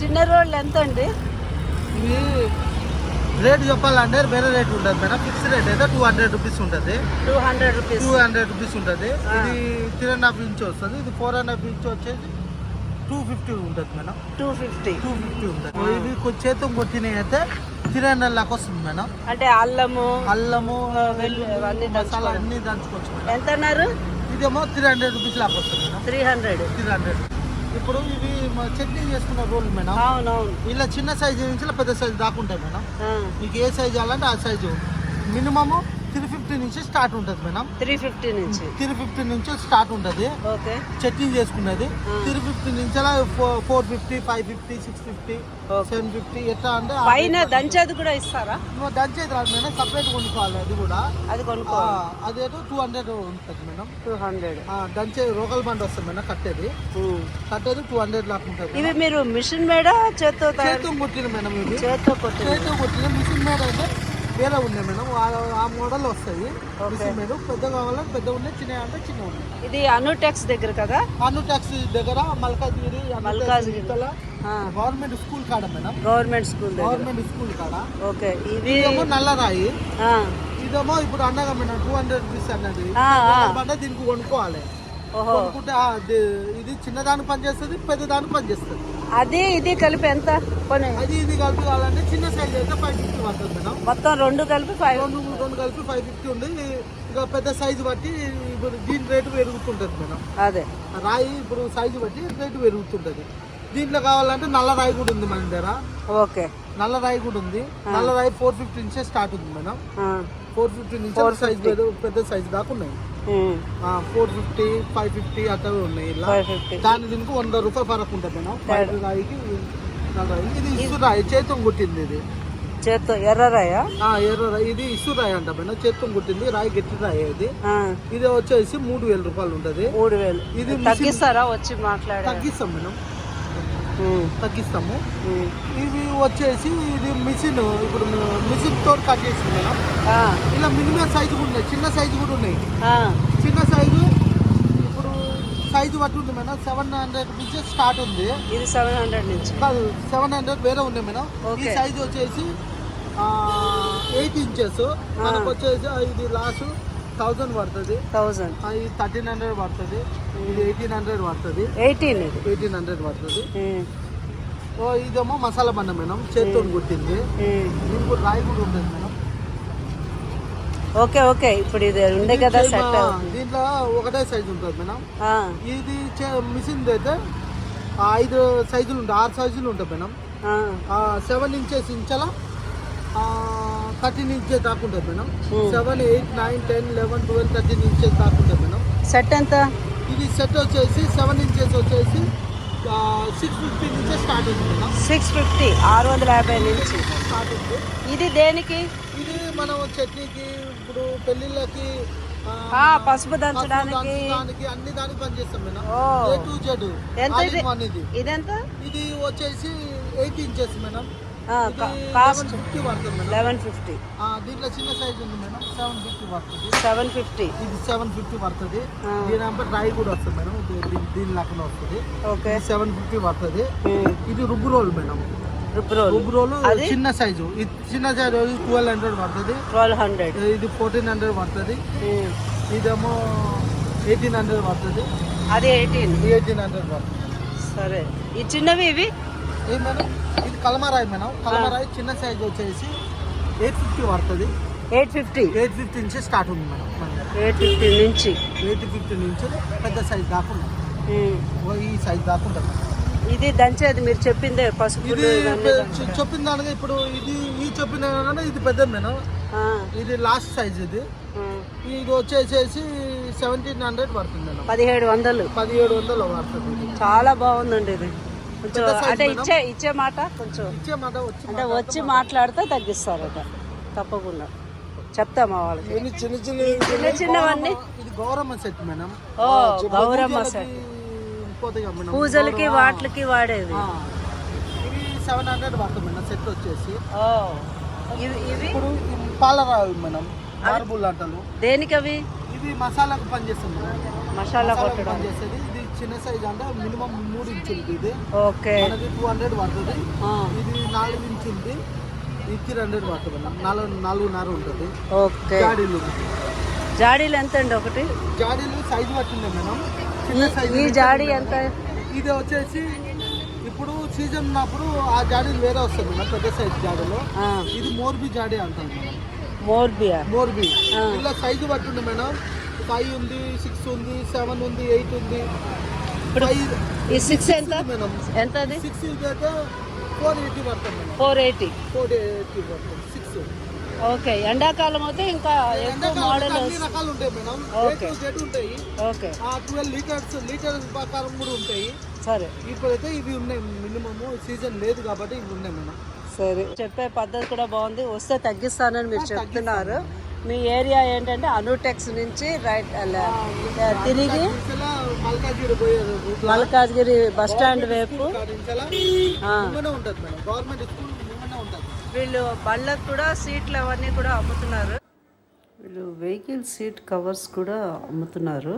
చిన్న రోళ్ళు ఎంత అండి? ఇవి రేట్ చెప్పాలంటే వేరే రేట్ ఉంటుంది మేడం. ఫిక్స్ రేట్ అయితే టూ హండ్రెడ్ రూపీస్ ఉంటుంది. Two hundred rupees. Two hundred rupees ఉంటుంది. ఇది త్రీ అండ్ హాఫ్ ఇంచ్ వస్తుంది. ఇది ఫోర్ అండ్ హాఫ్ ఇంచ్ వచ్చేసి టూ ఫిఫ్టీ ఉంటుంది madam. Two fifty. Two fifty ఉంటుంది. ఇవి కొంచెం చేతం కొట్టినవి అయితే త్రీ హండ్రెడ్ లాగా వస్తుంది మేడం. అంటే అల్లము అల్లము మసాలా. అన్ని దంచుకోవచ్చు ఎంత అన్నారు? ఇదేమో త్రీ హండ్రెడ్ రూపీస్ లాగా వస్తుంది త్రీ హండ్రెడ్. Three hundred. ఇప్పుడు ఇవి మా చట్నీ చేసుకున్న రోల్ మేడం. ఇలా చిన్న సైజు నుంచి పెద్ద సైజు దాకా ఉంటాయి మేడం. మీకు ఏ సైజు కావాలంటే ఆ సైజు మినిమము త్రీ ఫిఫ్టీ నుంచి స్టార్ట్ ఉంటుంది మేడం. త్రీ ఫిఫ్టీ నుంచి. త్రీ ఫిఫ్టీ నుంచి స్టార్ట్ ఉంటుంది. ఓకే. చట్నీ చేసుకున్నది. త్రీ ఫిఫ్టీ నుంచి అలా four fifty five fifty six fifty. Seven fifty ఎట్లా అంటే పైన దంచేది కూడా ఇస్తారా? దంచేది రాదు మేడం. సపరేట్ కొనుక్కోవాలి అది కూడా. అది ఆ, కొనుక్కోవాలి అదేదో టూ హండ్రెడ్ ఉంటుంది మేడం. టూ హండ్రెడ్ దంచే రోగల్ బండి వస్తుంది మేడం కట్టేది. కట్టేది టూ హండ్రెడ్ లాగా ఉంటుంది ఇవి మీరు మిషన్ మేడా చేత్తో చేతితో కొట్టిన మేడం చేత్తో కొట్టింది. చేతితో కొట్టిన మిషన్ మేడ అయితే వేరే ఉన్నాయి మేడం. ఆ- మోడల్ వస్తాయి మేడ పెద్ద కావాలంటే పెద్ద ఉన్నాయి చిన్న అంటే చిన్న ఉన్నాయి. ఇది అనుటెక్స్ దగ్గర కదా? అను ట్యాక్సీ దగ్గర మల్కాజ్గిరి మల్కాజ్గిరి. గవర్నమెంట్ స్కూల్ కాడ madam. Government school government school కాడ. ఓకే. ఇవి ఇదేమో నల్లరాయి. ఇదేమో ఇప్పుడు అన్నగా మేడం టూ హండ్రెడ్ రూపీస్ అన్నది. అంటే దీనికి కొనుక్కోవాలి. కొనుక్కుంటే ఇది- ఇది చిన్నదానికి పనిచేస్తుంది పెద్దదానికి పనిచేస్తుంది. అది ఇది కలిపి ఎంత? అది ఇది కలిపి కావాలంటే చిన్న సైజ్ అయితే ఫైవ్ ఫిఫ్టీ పడుతుంది మేడం. మొత్తం రెండు కలిపి ఫైవ్ రెండు రెండు కలిపి ఫైవ్ ఫిఫ్టీ ఉంది. ఇంకా పెద్ద సైజు బట్టి ఇప్పుడు దీని రేటు పెరుగుతుంటుంది మేడం. అదే. రాయి ఇప్పుడు సైజు బట్టి రేటు పెరుగుతుంటుంది. దీంట్లో కావాలంటే నల్ల రాయి కూడా ఉంది మన దగ్గర. ఓకే. నల్ల రాయి కూడా ఉంది. నల్ల రాయి ఫోర్ ఫిఫ్టీ నుంచే స్టార్ట్ ఉంది మేడం. ఫోర్ ఫిఫ్టీ నుంచి సైజ్ పెద్ద సైజ్ దాకా ఉన్నాయి. ఫోర్ ఫిఫ్టీ ఫైవ్ ఫిఫ్టీ అట్లా ఉన్నాయి ఇలా. దాని దీనికి వంద రూపాయలు ఫరక్ ఉంటుంది మేడం. రాయికి రాయి. ఇది ఇసు రాయి చేతం కుట్టింది ఇది. చేత్తో ఎర్రరాయా ఆ, ఎర్ర రాయి. ఇది ఇసు రాయి అంట మేడం. చేతం కుట్టింది రాయి గట్టి రాయి ఇది ఇది వచ్చేసి మూడు వేల రూపాయలు ఉంటుంది. మూడు వేలు. ఇది తగ్గిస్తారా? వచ్చి మాట్లాడే తగ్గిస్తాం మేడం. తగ్గిస్తాము. ఇవి వచ్చేసి ఇది మిషన్ ఇప్పుడు మిషన్ తోటి కట్ చేసింది మేడం. ఇలా మినిమం సైజు కూడా ఉన్నాయి చిన్న సైజు కూడా ఉన్నాయి. చిన్న సైజు ఇప్పుడు సైజు బట్టి ఉంది మేడం. సెవెన్ హండ్రెడ్ నుంచి స్టార్ట్ ఉంది. ఇది సెవెన్ హండ్రెడ్ నుంచి. కాదు సెవెన్ హండ్రెడ్ వేరే ఉన్నాయి మేడం. ఈ. సైజు వచ్చేసి ఎయిట్ ఇంచెస్. మనకు వచ్చేసి ఇది లాస్ట్ థౌజండ్ పడుతుంది. థౌజండ్ ఆ, ఇది థర్టీన్ హండ్రెడ్ పడుతుంది. ఇది ఎయిటీన్ హండ్రెడ్ పడుతుంది. ఎయిటీన్ ఎయిటీన్ హండ్రెడ్ పడుతుంది. ఉమ్, ఓ ఇదేమో మసాలా బండ మేడం. చేతితో కుట్టింది. ఉమ్. దీనికి రాయి కూడా ఉంటుంది మేడం. ఓకే ఓకే ఇప్పుడు ఇది ఉండే కదా సెట్ దీంట్లో ఒకటే సైజు ఉంటుంది మేడం. ఇది మిషన్ అయితే ఐదు సైజులు ఉంటాయి. ఆరు సైజులు ఉంటాయి మేడం. సెవెన్ ఇంచెస్ ఇంచల థర్టీన్ ఇంచెస్ దాకా ఉంటుంది madam. Seven eight nine ten eleven twelve thirteen inches దాకా ఉంటుంది మేడం. సెట్ ఎంత? ఇది సెట్ వచ్చేసి సెవెన్ ఇంచెస్ వచ్చేసి సిక్స్ ఫిఫ్టీ నుంచి స్టార్ట్ మేడం. సిక్స్ ఫిఫ్టీ ఆరు వందల యాభై నుంచి. స్టార్ట్ ఉంది ఇది దేనికి? ఇది మనం చట్నీకి ఇప్పుడు పెళ్ళిళ్ళకి పసుపు దంచడానికి. అన్ని దానికి పనిచేస్తాం మేడం. ఏ టు జెడ్ ఎంత ఇది? ఇదెంత? ఇది వచ్చేసి eight inches madam. Cost eleven fifty దీంట్లో చిన్న సైజ్ ఉంది మేడం. సెవెన్ ఫిఫ్టీ పడుతుంది. సెవెన్ ఫిఫ్టీ ఇది సెవెన్ ఫిఫ్టీ పడుతుంది. ఆ. దీని అంటే డ్రై కూడా వస్తుంది మేడం. దీని- లెక్కన వస్తుంది. ఓకే. సెవెన్ ఫిఫ్టీ పడుతుంది. ఇది రుబ్బు రోల్ మేడం. రుబ్బు రోల్? చిన్న సైజు ఇది చిన్న సైజు ట్వెల్వ్ హండ్రెడ్ పడుతుంది. ట్వెల్వ్ హండ్రెడ్ ఇది ఫోర్టీన్ హండ్రెడ్ పడుతుంది. ఇదేమో ఎయిటీన్ హండ్రెడ్ పడుతుంది. అది ఎయిటీన్ ఎయిటీన్ హండ్రెడ్ పడుతుంది. సరే. ఈ చిన్నవి ఇవి? ఏం మేడం? ఇది కలమరాయి మేడం. కలమరాయి చిన్న సైజు వచ్చేసి ఎయిట్ ఫిఫ్టీ పడుతుంది. ఎయిట్ ఫిఫ్టీ ఎయిట్ ఫిఫ్టీ నుంచి స్టార్ట్ ఉంది మేడం. ఎయిట్ ఫిఫ్టీ నుంచి? ఎయిట్ ఫిఫ్టీ నుంచి పెద్ద సైజ్ దాకా ఈ సైజ్ దాకా ఉంటుంది. ఇది దంచేది మీరు చెప్పిందే పసుపు చెప్పిన దానిగా ఇప్పుడు ఇది ఈ చెప్పిన దానికన్నా ఇది పెద్దది మేడం. ఇది లాస్ట్ సైజ్ ఇది. ఇది వచ్చేసేసి సెవెంటీన్ హండ్రెడ్ పడుతుంది మేడం. పదిహేడు వందలు. పదిహేడు వందలు పడుతుంది. చాలా బాగుందండి ఇది. కొంచెం అంటే. ఇచ్చే ఇచ్చే మాట కొంచెం ఇచ్చే మాట వచ్చి అంటే వచ్చి మాట్లాడితే తగ్గిస్తారట. తప్పకుండా. చెప్తా మా వాళ్ళకి? ఇది చిన్న చిన్న చిన్న చిన్నవన్నీ? ఇది గౌరమ్మ సెట్ మేడం. ఓ గౌరమ్మ సెట్ పూజలకి వాటికి. ఇవి సెవెన్ హండ్రెడ్ పడుతుంది మేడం సెట్ వచ్చేసి. ఓ ఇవి ఇవి? ఇప్పుడు పాలరావి మేడం మార్బుల్ అంటారు. దేనికి అవి ఇది మసాలాకు పనిచేస్తుంది మసాలా కొట్టడం పనిచేస్తుంది. ఇది చిన్న సైజ్ అంటే మినిమం మూడు ఇంచులది ఇది. ఓకే మనకి టూ హండ్రెడ్ పడుతుంది. ఇది నాలుగు ఇంచులది ఇది. త్రీ హండ్రెడ్ పడుతుంది. మేడం నాలుగు నాలుగున్నర ఉంటుంది. ఓకే జాడీలు. జాడీలు ఎంత అండి ఒకటి? జాడీలు సైజు పట్టింది మేడం. చిన్న ఈ- సైజు ఈ జాడీ ఎంత? ఇది వచ్చేసి ఇప్పుడు సీజన్ ఉన్నప్పుడు ఆ జాడీలు వేరే వస్తుంది మేడం. పెద్ద సైజ్ జాడీలు. ఇది మోర్బీ జాడీ అంటాం మేడం. మోర్బియా? మోర్బీ. ఇలా సైజు పట్టింది మేడం. ఫైవ్ ఉంది సిక్స్ ఉంది సెవెన్ ఉంది ఎయిట్ ఉంది. ఈ సిక్స్ ఎంత? ఎంత అది? సిక్స్ అయితే ఫోర్ ఎయిటీ పడుతుంది ఫోర్ ఎయిటీ ఫోర్ ఎయిటీ పడుతుంది సిక్స్ ఓకే ఎండాకాలం అయితే ఇంకా ఎక్కువ మోడల్ రకాలు ఉంటాయి మేడం ఓకే. ఉంటాయి. ఓకే ఆ ట్వెల్వ్ లీటర్స్ లీటర్స్ ప్రకారం కూడా ఉంటాయి. సరే. ఇప్పుడైతే ఇవి ఉన్నాయి మినిమమ్ సీజన్ లేదు కాబట్టి ఇవి ఉన్నాయి మేడం సరే. చెప్పే పద్ధతి కూడా బాగుంది. వస్తే తగ్గిస్తానని మీరు చెప్తున్నారు. మీ ఏరియా ఏంటంటే అనుటెక్స్ నుంచి రైట్ అలా తిరిగి మల్కాజ్గిరి బస్ స్టాండ్ వైపు. వీళ్ళు బళ్ళకు కూడా సీట్లు అవన్నీ కూడా అమ్ముతున్నారు. వీళ్ళు వెహికల్ సీట్ కవర్స్ కూడా అమ్ముతున్నారు.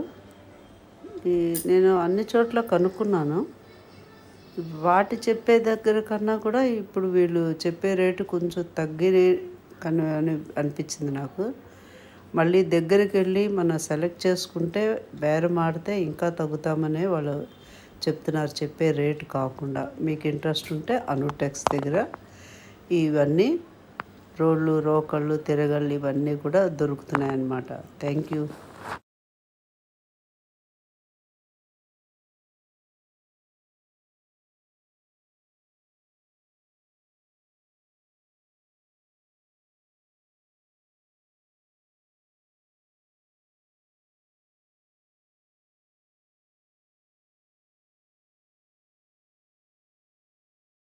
ఈ నేను అన్ని చోట్ల కనుక్కున్నాను. వాటి చెప్పే దగ్గర కన్నా కూడా ఇప్పుడు వీళ్ళు చెప్పే రేటు కొంచెం తగ్గి కను అని అనిపించింది నాకు. మళ్ళీ దగ్గరికి వెళ్ళి మనం సెలెక్ట్ చేసుకుంటే బేరం ఆడితే ఇంకా తగ్గుతామనే వాళ్ళు చెప్తున్నారు చెప్పే రేటు కాకుండా. మీకు ఇంట్రెస్ట్ ఉంటే అనుటెక్స్ దగ్గర. ఇవన్నీ రోళ్ళు రోకళ్ళు తిరగళ్ళు ఇవన్నీ కూడా దొరుకుతున్నాయి అన్నమాట థ్యాంక్ యూ.